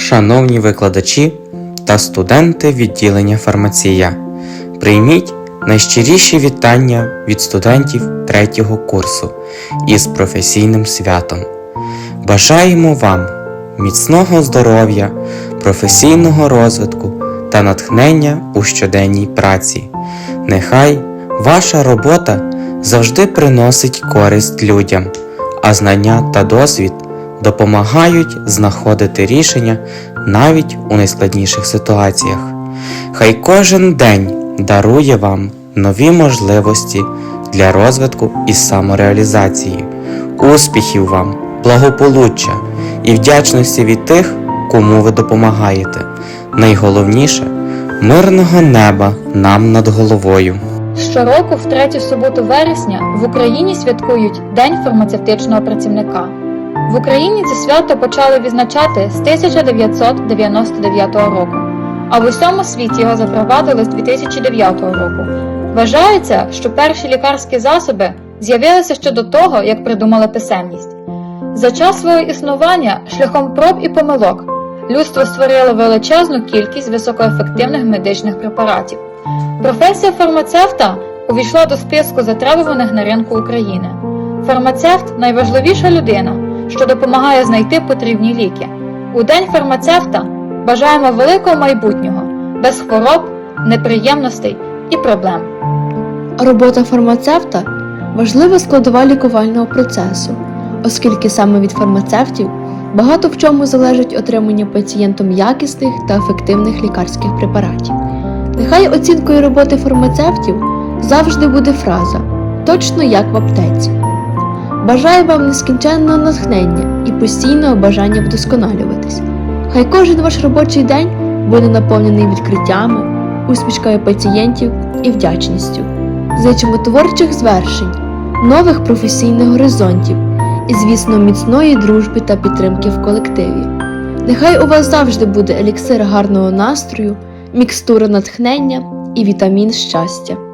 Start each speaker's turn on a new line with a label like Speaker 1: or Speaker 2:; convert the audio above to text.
Speaker 1: Шановні викладачі та студенти відділення фармація, прийміть найщиріші вітання від студентів третього курсу із професійним святом. Бажаємо вам міцного здоров'я, професійного розвитку та натхнення у щоденній праці. Нехай ваша робота завжди приносить користь людям, а знання та досвід допомагають знаходити рішення навіть у найскладніших ситуаціях. Хай кожен день дарує вам нові можливості для розвитку і самореалізації, успіхів вам, благополуччя і вдячності від тих, кому ви допомагаєте. Найголовніше мирного неба нам над головою.
Speaker 2: Щороку, в третю суботу вересня, в Україні святкують День фармацевтичного працівника. В Україні це свято почали відзначати з 1999 року, а в усьому світі його запровадили з 2009 року. Вважається, що перші лікарські засоби з'явилися ще до того, як придумали писемність. За час свого існування шляхом проб і помилок людство створило величезну кількість високоефективних медичних препаратів. Професія фармацевта увійшла до списку затребуваних на ринку України. Фармацевт найважливіша людина, що допомагає знайти потрібні ліки. У день фармацевта бажаємо великого майбутнього, без хвороб, неприємностей і проблем.
Speaker 3: Робота фармацевта важлива складова лікувального процесу, оскільки саме від фармацевтів багато в чому залежить отримання пацієнтом якісних та ефективних лікарських препаратів. Нехай оцінкою роботи фармацевтів завжди буде фраза точно як в аптеці. Бажаю вам нескінченного натхнення і постійного бажання вдосконалюватись. Хай кожен ваш робочий день буде наповнений відкриттями, усмішкою пацієнтів і вдячністю. Зичимо творчих звершень, нових професійних горизонтів і, звісно, міцної дружби та підтримки в колективі. Нехай у вас завжди буде еліксир гарного настрою, мікстура натхнення і вітамін щастя.